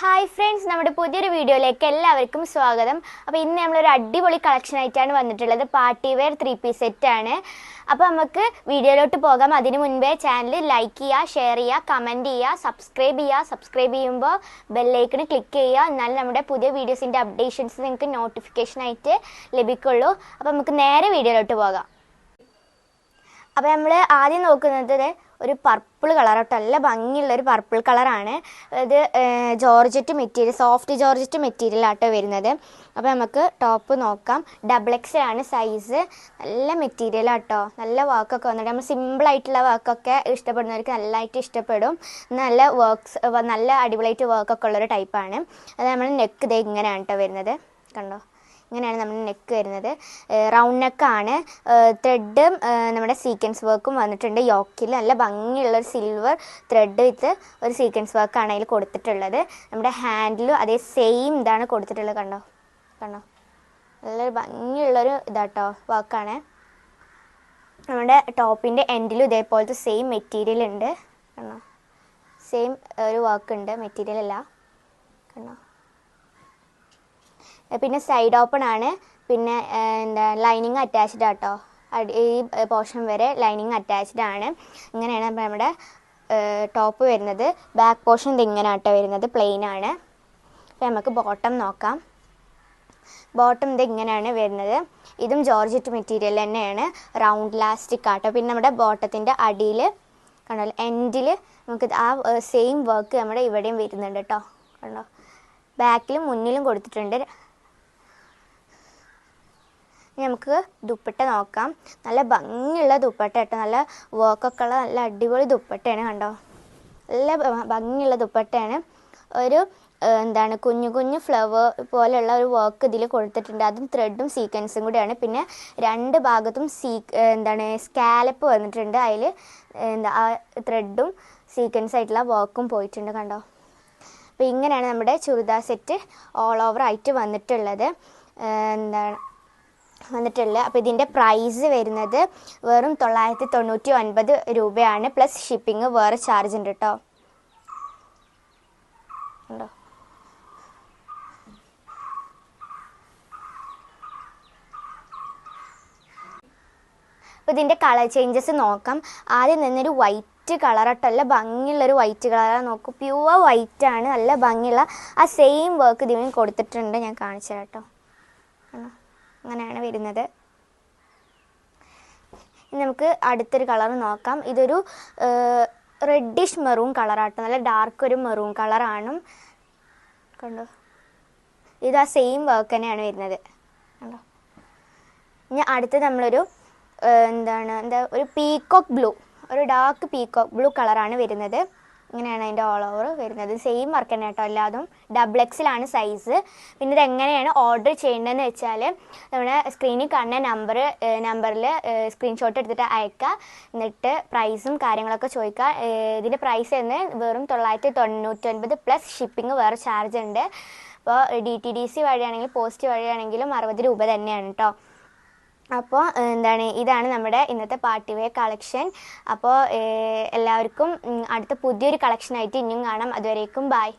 Hi friends നമ്മുടെ പുതിയൊരു വീഡിയോയിലേക്ക് എല്ലാവർക്കും സ്വാഗതം. അപ്പോൾ ഇന്ന് നമ്മളൊരു അടിപൊളി കളക്ഷൻ ആയിട്ടാണ് വന്നിട്ടുള്ളത്. Party wear three piece set ആണ്. അപ്പോൾ നമുക്ക് വീഡിയോയിലോട്ട് പോകാം. അതിന് മുൻപേ ചാനൽ ലൈക്ക് ചെയ്യുക ഷെയർ ചെയ്യുക കമന്റ് ചെയ്യുക സബ്സ്ക്രൈബ് ചെയ്യുക. സബ്സ്ക്രൈബ് ചെയ്യുമ്പോൾ ബെല്ലൈക്കണ് ക്ലിക്ക് ചെയ്യുക. എന്നാൽ നമ്മുടെ പുതിയ വീഡിയോസിന്റെ അപ്ഡേഷൻസ് നിങ്ങൾക്ക് നോട്ടിഫിക്കേഷൻ ആയിട്ട് ലഭിക്കുള്ളൂ. അപ്പോൾ നമുക്ക് നേരെ വീഡിയോയിലോട്ട് പോകാം. അപ്പോൾ നമ്മൾ ആദ്യം നോക്കുന്നത് ഒരു പർപ്പിൾ കളർ കേട്ടോ നല്ല ഭംഗിയുള്ള ഒരു പർപ്പിൾ കളറാണ് ഇത് georgette material soft georgette material ആട്ടോ വരുന്നത്. അപ്പോൾ നമുക്ക് ടോപ്പ് നോക്കാം. ഡബിൾ എക്സ് ആണ് സൈസ് നല്ല മെറ്റീരിയൽ ആട്ടോ. നല്ല വർക്കൊക്കെ വന്നിട്ട് നമ്മൾ സിമ്പിളായിട്ടുള്ള വർക്കൊക്കെ ഇഷ്ടപ്പെടുന്നവർക്ക് നല്ലതായിട്ട് ഇഷ്ടപ്പെടും. നല്ല വർക്ക്സ് നല്ല അടിപൊളിയായിട്ട് വർക്കൊക്കെ ഉള്ളൊരു ടൈപ്പാണ് അത് നമ്മൾ നെക്ക് ഇതേ ഇങ്ങനെയാണ് കേട്ടോ വരുന്നത്. കണ്ടോ? ഇങ്ങനെയാണ് നമ്മുടെ നെക്ക് വരുന്നത്. റൗണ്ട് നെക്കാണ് ത്രെഡും നമ്മുടെ സീക്വൻസ് വർക്കും വന്നിട്ടുണ്ട്. യോക്കിൽ നല്ല ഭംഗിയുള്ള ഒരു സിൽവർ ത്രെഡ് വിത്ത് ഒരു സീക്വൻസ് വർക്കാണ് അതിൽ കൊടുത്തിട്ടുള്ളത്. നമ്മുടെ ഹാൻഡിലും അതേ സെയിം ഇതാണ് കൊടുത്തിട്ടുള്ളത് കണ്ടോ? കണ്ടോ? നല്ലൊരു ഭംഗിയുള്ളൊരു ഇതാട്ടോ വർക്കാണ് നമ്മുടെ ടോപ്പിന്റെ എൻഡിലും ഇതേപോലത്തെ സെയിം മെറ്റീരിയൽ ഉണ്ട്. കണ്ടോ? സെയിം ഒരു വർക്ക് ഉണ്ട്. മെറ്റീരിയൽ അല്ല. കണ്ടോ? പിന്നെ സൈഡ് ഓപ്പൺ ആണ്. പിന്നെ എന്താ ലൈനിങ് അറ്റാച്ച്ഡ് ആട്ടോ. ഈ പോർഷൻ വരെ ലൈനിങ് അറ്റാച്ച്ഡ് ആണ്. ഇങ്ങനെയാണ് നമ്മുടെ ടോപ്പ് വരുന്നത്. ബാക്ക് പോർഷൻ ഇതിങ്ങനെ ആട്ടോ വരുന്നത്. പ്ലെയിൻ ആണ്. അപ്പോൾ നമുക്ക് ബോട്ടം നോക്കാം. ബോട്ടം ഇത് ഇങ്ങനെയാണ് വരുന്നത്. ഇതും ജോർജറ്റ് മെറ്റീരിയൽ തന്നെയാണ്. റൗണ്ട് ലാസ്റ്റിക് ആട്ടോ. പിന്നെ നമ്മുടെ ബോട്ടത്തിന്റെ അടിയിൽ കണ്ടോ എൻഡിൽ നമുക്ക് ആ സെയിം വർക്ക് നമ്മുടെ ഇവിടെയും വരുന്നുണ്ട് കേട്ടോ കണ്ടോ? ബാക്കിലും മുന്നിലും കൊടുത്തിട്ടുണ്ട്. ഇനി നമുക്ക് ദുപ്പട്ട നോക്കാം. നല്ല ഭംഗിയുള്ള ദുപ്പട്ട കേട്ടോ. നല്ല വർക്കൊക്കെ ഉള്ള നല്ല അടിപൊളി ദുപ്പട്ടയാണ് കണ്ടോ. നല്ല ഭംഗിയുള്ള ദുപ്പട്ടയാണ്. ഒരു എന്താണ് കുഞ്ഞു കുഞ്ഞു ഫ്ലവർ പോലെയുള്ള ഒരു വർക്ക് ഇതിൽ കൊടുത്തിട്ടുണ്ട്. അതും ത്രെഡും സീക്വൻസും കൂടിയാണ്. പിന്നെ രണ്ട് ഭാഗത്തും സീ എന്താണ് സ്കാലപ്പ് വന്നിട്ടുണ്ട്. അതിൽ എന്താ ആ ത്രെഡും സീക്വൻസ് ആയിട്ടുള്ള വർക്കും പോയിട്ടുണ്ട് കണ്ടോ. അപ്പോൾ ഇങ്ങനെയാണ് നമ്മുടെ ചുരിദാർ സെറ്റ് ഓൾ ഓവർ ആയിട്ട് വന്നിട്ടുള്ളത്. എന്താണ് വന്നിട്ടുള്ളത് അപ്പോൾ ഇതിന്റെ പ്രൈസ് വരുന്നത് വെറും തൊള്ളായിരത്തി തൊണ്ണൂറ്റി ഒൻപത് രൂപയാണ്. പ്ലസ് ഷിപ്പിംഗ് വേറെ ചാർജ് ഉണ്ട് കേട്ടോ ഉണ്ടോ? അപ്പോൾ ഇതിന്റെ കളർ ചേഞ്ചസ് നോക്കാം. ആദ്യം നിന്നൊരു വൈറ്റ് കളറട്ടോ നല്ല ഭംഗിയുള്ളൊരു വൈറ്റ് കളറാണ് നോക്കൂ പ്യുവർ വൈറ്റ് ആണ്. നല്ല ഭംഗിയുള്ള ആ സെയിം വർക്ക് ഇതിന് കൊടുത്തിട്ടുണ്ട്. ഞാൻ കാണിച്ചു കേട്ടോ? അങ്ങനെയാണ് വരുന്നത്. നമുക്ക് അടുത്തൊരു കളർ നോക്കാം. ഇതൊരു റെഡിഷ് മെറൂൺ കളറാട്ടോ. നല്ല ഡാർക്ക് ഒരു മെറൂൺ കളറാണ്. കണ്ടോ? ഇത് ആ സെയിം വർക്ക് തന്നെയാണ് വരുന്നത്. കണ്ടോ? ഇനി അടുത്ത് നമ്മളൊരു എന്താണ് എന്താ ഒരു പീകോക്ക് ബ്ലൂ ഒരു ഡാർക്ക് പീകോക്ക് ബ്ലൂ കളറാണ് വരുന്നത്. ഇങ്ങനെയാണ് അതിന്റെ ഓൾ ഓവർ വരുന്നത്. സെയിം വർക്ക് തന്നെ കേട്ടോ എല്ലാതും. ഡബിൾ എക്സിലാണ് സൈസ് പിന്നെ ഇത് എങ്ങനെയാണ് ഓർഡർ ചെയ്യേണ്ടതെന്ന് വെച്ചാൽ നമ്മുടെ സ്ക്രീനിൽ കാണുന്ന നമ്പർ നമ്പറിൽ സ്ക്രീൻഷോട്ട് എടുത്തിട്ട് അയക്കുക എന്നിട്ട് പ്രൈസും കാര്യങ്ങളൊക്കെ ചോദിക്കുക ഇതിന്റെ പ്രൈസ് എന്ന് വെറും തൊള്ളായിരത്തി തൊണ്ണൂറ്റൊൻപത് പ്ലസ് ഷിപ്പിംഗ് വേറെ ചാർജ് ഉണ്ട്. അപ്പോൾ ഡി ടി ഡി സി വഴിയാണെങ്കിൽ പോസ്റ്റ് വഴിയാണെങ്കിലും അറുപത് രൂപ തന്നെയാണ് കേട്ടോ അപ്പോൾ എന്താണ് ഇതാണ് നമ്മുടെ ഇന്നത്തെ പാർട്ടി വെയർ കളക്ഷൻ. അപ്പോൾ എല്ലാവർക്കും അടുത്ത പുതിയൊരു കളക്ഷനായിട്ട് ഇനിയും കാണാം. അതുവരേക്കും ബായ്